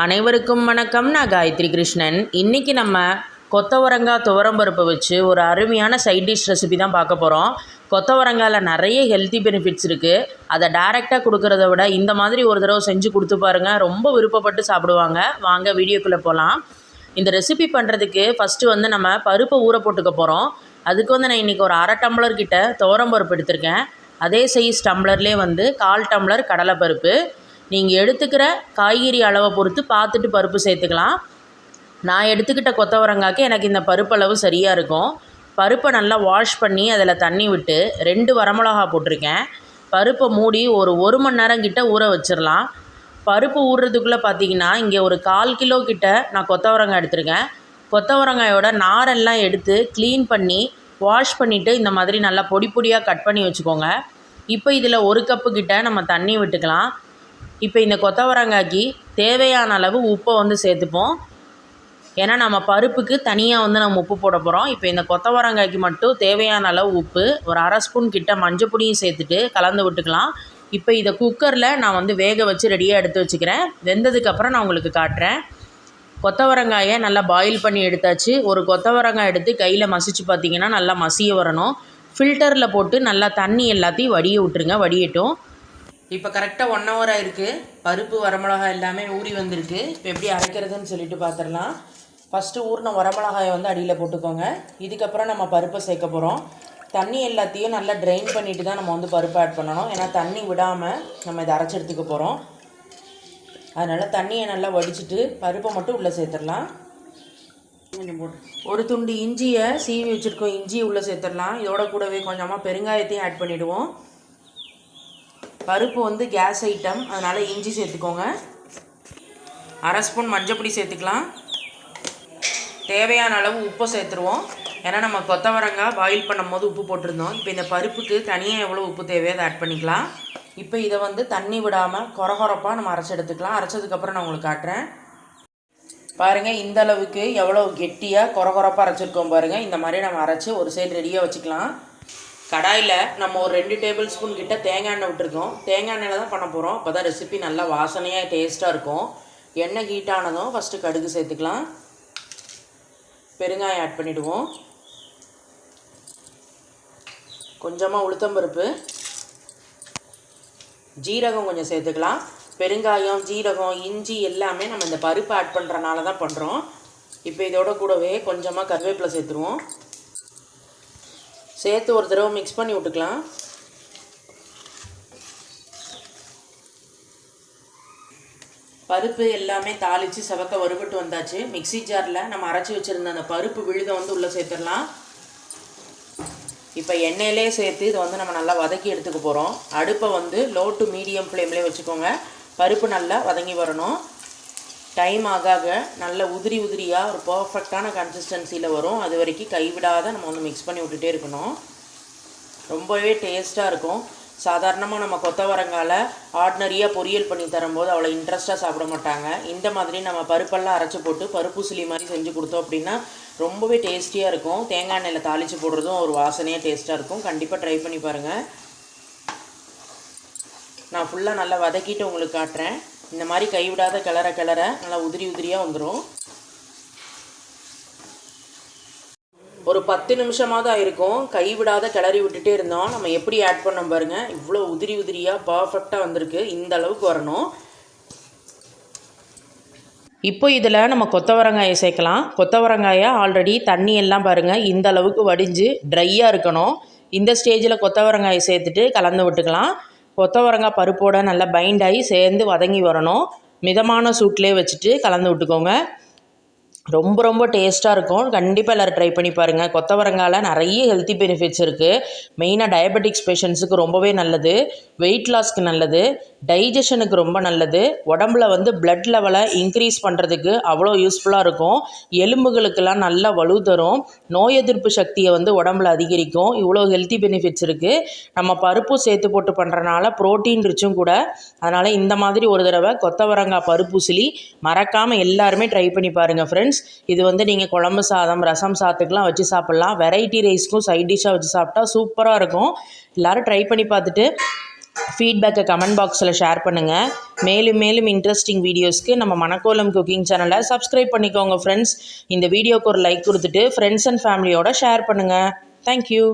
அனைவருக்கும் வணக்கம். நான் காயத்ரி கிருஷ்ணன். இன்றைக்கி நம்ம கொத்தவரங்காய் துவரம்பருப்பை வச்சு ஒரு அருமையான சைட் டிஷ் ரெசிபி தான் பார்க்க போகிறோம் கொத்தவரங்காயில் நிறைய ஹெல்த்தி பெனிஃபிட்ஸ் இருக்குது அதை டைரெக்டாக கொடுக்குறத விட இந்த மாதிரி ஒரு தடவை செஞ்சு கொடுத்து பாருங்கள் ரொம்ப விருப்பப்பட்டு சாப்பிடுவாங்க. வாங்க வீடியோக்குள்ளே போகலாம் இந்த ரெசிபி பண்ணுறதுக்கு ஃபஸ்ட்டு வந்து நம்ம பருப்பை ஊற போட்டுக்க போகிறோம் அதுக்கு வந்து நான் இன்றைக்கி ஒரு அரை டம்ளர் கிட்ட துவரம்பருப்பு எடுத்திருக்கேன். அதே சைஸ் டம்ளர்லேயே வந்து கால் டம்ளர் கடலைப்பருப்பு நீங்கள் எடுத்துக்கிற காய்கறி அளவை பொறுத்து பார்த்துட்டு பருப்பு சேர்த்துக்கலாம். நான் எடுத்துக்கிட்ட கொத்தவரங்காய்க்கு எனக்கு இந்த பருப்பளவு சரியாக இருக்கும். பருப்பை நல்லா வாஷ் பண்ணி அதில் தண்ணி விட்டு ரெண்டு வரமிளகா போட்டிருக்கேன். பருப்பை மூடி ஒரு ஒரு மணி நேரம் கிட்ட ஊற வச்சிடலாம். பருப்பு ஊறுறதுக்குள்ளே பார்த்தீங்கன்னா இங்கே ஒரு கால் கிலோ கிட்ட நான் கொத்தவரங்காய் எடுத்திருக்கேன். கொத்தவரங்காயோட நாரெல்லாம் எடுத்து க்ளீன் பண்ணி வாஷ் பண்ணிவிட்டு இந்த மாதிரி நல்லா பொடி பொடியாக கட் பண்ணி வச்சுக்கோங்க. இப்போ இதில் ஒரு கப்பு கிட்ட நம்ம தண்ணி விட்டுக்கலாம். இப்போ இந்த கொத்தவரங்காய்க்கு தேவையான அளவு உப்பை வந்து சேர்த்துப்போம். ஏன்னா நம்ம பருப்புக்கு தனியாக வந்து நம்ம உப்பு போட போகிறோம் இப்போ இந்த கொத்தவரங்காய்க்கு மட்டும் தேவையான அளவு உப்பு ஒரு அரை ஸ்பூன் கிட்ட மஞ்சள் பொடியும் சேர்த்துட்டு கலந்து விட்டுக்கலாம். இப்போ இதை குக்கரில் நான் வந்து வேக வச்சு ரெடியாக எடுத்து வச்சுக்கிறேன். வெந்ததுக்கப்புறம் நான் உங்களுக்கு காட்டுறேன். கொத்தவரங்காயை நல்லா பாயில் பண்ணி எடுத்தாச்சு. ஒரு கொத்தவரங்காய் எடுத்து கையில் மசிச்சு பார்த்தீங்கன்னா நல்லா மசிய வரணும். ஃபில்டரில் போட்டு நல்லா தண்ணி எல்லாத்தையும் வடிய விட்டுருங்க. வடியட்டும். இப்போ கரெக்டாக ஒன் ஹவர் ஆயிருக்கு. பருப்பு வரமிளகா எல்லாமே ஊறி வந்திருக்கு. இப்போ எப்படி அரைக்கிறதுன்னு சொல்லிட்டு பார்த்துடலாம் ஃபஸ்ட்டு ஊறின வரமிளகாயை வந்து அடியில் போட்டுக்கோங்க. இதுக்கப்புறம் நம்ம பருப்பை சேர்க்க போகிறோம் தண்ணி எல்லாத்தையும் நல்லா ட்ரைன் பண்ணிட்டு தான் நம்ம வந்து பருப்பு ஆட் பண்ணணும். ஏன்னா தண்ணி விடாமல் நம்ம இதை அரைச்சி எடுத்துக்க போகிறோம் அதனால் தண்ணியை நல்லா வடிச்சிட்டு பருப்பை மட்டும் உள்ளே சேர்த்துடலாம். கொஞ்சம் போட்டு. ஒரு துண்டு இஞ்சியை சீவி வச்சுருக்கோம். இஞ்சி உள்ளே சேர்த்துடலாம். இதோட கூடவே கொஞ்சமாக பெருங்காயத்தையும் ஆட் பண்ணிவிடுவோம் பருப்பு வந்து கேஸ் ஐட்டம் அதனால் இஞ்சி சேர்த்துக்கோங்க. அரை ஸ்பூன் மஞ்சப்பொடி சேர்த்துக்கலாம். தேவையான அளவு உப்பை சேர்த்துருவோம். ஏன்னா நம்ம கொத்தவரங்காய் பாயில் பண்ணும்போது உப்பு போட்டிருந்தோம். இப்போ இந்த பருப்புக்கு தனியாக எவ்வளோ உப்பு தேவையோ அதை ஆட் பண்ணிக்கலாம். இப்போ இதை வந்து தண்ணி விடாமல் குறகுறப்பாக நம்ம அரைச்சி எடுத்துக்கலாம். அரைச்சதுக்கப்புறம் நான் உங்களுக்கு காட்டுறேன். பாருங்கள் இந்த அளவுக்கு எவ்வளோ கெட்டியாக குறகுறப்பாக அரைச்சிருக்கோம் பாருங்கள் இந்த மாதிரி நம்ம அரைச்சி ஒரு சைடு ரெடியாக வச்சுக்கலாம். கடாயில் நம்ம ஒரு ரெண்டு டேபிள் ஸ்பூன் கிட்ட தேங்காய் எண்ணெய் விட்டுருக்கோம். தேங்காய் எண்ணெயில் தான் பண்ண போகிறோம் அப்போ தான் ரெசிபி நல்லா வாசனையாக டேஸ்ட்டாக இருக்கும். எண்ணெய் ஹீட் ஆனதும் ஃபஸ்ட்டு கடுகு சேர்த்துக்கலாம். பெருங்காயம் ஆட் பண்ணிவிடுவோம் கொஞ்சமாக உளுத்தம்பருப்பு ஜீரகம் கொஞ்சம் சேர்த்துக்கலாம். பெருங்காயம் ஜீரகம் இஞ்சி எல்லாமே நம்ம இந்த பருப்பு ஆட் பண்ணுறனால தான் பண்ணுறோம் இப்போ இதோட கூடவே கொஞ்சமாக கருவேப்பிலை சேர்த்துருவோம். சேர்த்து ஒரு தடவை மிக்ஸ் பண்ணி விட்டுக்கலாம். பருப்பு எல்லாமே தாளித்து செவக்க வறுபட்டு வந்தாச்சு. மிக்ஸி ஜாரில் நம்ம அரைச்சி வச்சுருந்த அந்த பருப்பு விழுதை வந்து உள்ளே சேர்த்துடலாம். இப்போ எண்ணெயிலே சேர்த்து இதை வந்து நம்ம நல்லா வதக்கி எடுத்துக்க போகிறோம் அடுப்பை வந்து லோ டு மீடியம் ஃப்ளேம்லேயே வச்சுக்கோங்க. பருப்பு நல்லா வதங்கி வரணும். டைம் ஆக ஆக நல்ல உதிரி உதிரியாக ஒரு பர்ஃபெக்டான கன்சிஸ்டன்சியில் வரும். அது வரைக்கும் கைவிடாத நம்ம வந்து மிக்ஸ் பண்ணி விட்டுட்டே இருக்கணும். ரொம்பவே டேஸ்ட்டாக இருக்கும். சாதாரணமாக நம்ம கொத்தவரங்கால ஆர்டினரியாக பொரியல் பண்ணி தரும்போது அவ்வளோ இன்ட்ரெஸ்ட்டாக சாப்பிட மாட்டாங்க. இந்த மாதிரி நம்ம பருப்பெல்லாம் அரைச்சி போட்டு பருப்பு சிலி மாதிரி செஞ்சு கொடுத்தோம் அப்படின்னா ரொம்பவே டேஸ்டியாக இருக்கும். தேங்காய் எண்ணெயில் தாளித்து போடுறதும் ஒரு வாசனையாக டேஸ்ட்டாக இருக்கும். கண்டிப்பாக ட்ரை பண்ணி பாருங்கள் நான் ஃபுல்லாக நல்லா வதக்கிட்டு உங்களுக்கு காட்டுறேன். இந்த மாதிரி கைவிடாத கிளற கிளற நல்லா உதிரி உதிரியாக வந்துடும் ஒரு பத்து நிமிஷமாவது இருக்கும் கைவிடாத கிளறி விட்டுட்டே இருந்தோம். நம்ம எப்படி ஆட் பண்ணோம் பாருங்கள் இவ்வளோ உதிரி உதிரியாக பர்ஃபெக்டாக வந்திருக்கு. இந்த அளவுக்கு வரணும். இப்போ இதில் நம்ம கொத்தவரங்காயை சேர்க்கலாம். கொத்தவரங்காயை ஆல்ரெடி தண்ணி எல்லாம் பாருங்கள் இந்த அளவுக்கு வடிஞ்சு ட்ரையாக இருக்கணும். இந்த ஸ்டேஜில் கொத்தவரங்காயை சேர்த்துட்டு கலந்து விட்டுக்கலாம். கொத்தவரங்காய் பருப்போட நல்லா பைண்ட் ஆகி சேர்ந்து வதங்கி வரணும். மிதமான சூட்லேயே வச்சுட்டு கலந்து விட்டுக்கோங்க. ரொம்ப ரொம்ப டேஸ்ட்டாக இருக்கும். கண்டிப்பாக எல்லோரும் ட்ரை பண்ணி பாருங்கள் கொத்தவரங்காயில் நிறைய ஹெல்த்தி பெனிஃபிட்ஸ் இருக்குது மெயினாக டயபெட்டிக்ஸ் பேஷண்ட்ஸுக்கு ரொம்பவே நல்லது. வெயிட் லாஸ்க்கு நல்லது. டைஜஷனுக்கு ரொம்ப நல்லது. உடம்புல வந்து பிளட் லெவலை இன்க்ரீஸ் பண்ணுறதுக்கு அவ்வளோ யூஸ்ஃபுல்லாக இருக்கும். எலும்புகளுக்கெல்லாம் நல்லா வலு தரும். நோய் எதிர்ப்பு சக்தியை வந்து உடம்புல அதிகரிக்கும். இவ்வளோ ஹெல்த்தி பெனிஃபிட்ஸ் இருக்குது நம்ம பருப்பு சேர்த்து போட்டு பண்ணுறனால ப்ரோட்டீன் ரிச்சும் கூட. அதனால் இந்த மாதிரி ஒரு தடவை கொத்தவரங்காய் பருப்பு சிலி மறக்காமல் எல்லாருமே ட்ரை பண்ணி பாருங்கள் ஃப்ரெண்ட்ஸ் இது வந்து நீங்கள் குழம்பு சாதம் ரசம் சாத்துக்கெலாம் வச்சு சாப்பிட்லாம். வெரைட்டி ரைஸ்க்கும் சைட் டிஷ்ஷாக வச்சு சாப்பிட்டா சூப்பராக இருக்கும். எல்லோரும் ட்ரை பண்ணி பார்த்துட்டு ஃபீட்பேக்கை கமெண்ட் பாக்ஸில் ஷேர் பண்ணுங்கள் மேலும் மேலும் இன்ட்ரெஸ்டிங் வீடியோஸ்க்கு நம்ம மணக்கோலம் குக்கிங் சேனலை சப்ஸ்கிரைப் பண்ணிக்கோங்க ஃப்ரெண்ட்ஸ் இந்த வீடியோக்கு ஒரு லைக் கொடுத்துட்டு ஃப்ரெண்ட்ஸ் அண்ட் ஃபேமிலியோட ஷேர் பண்ணுங்கள் தேங்க்யூ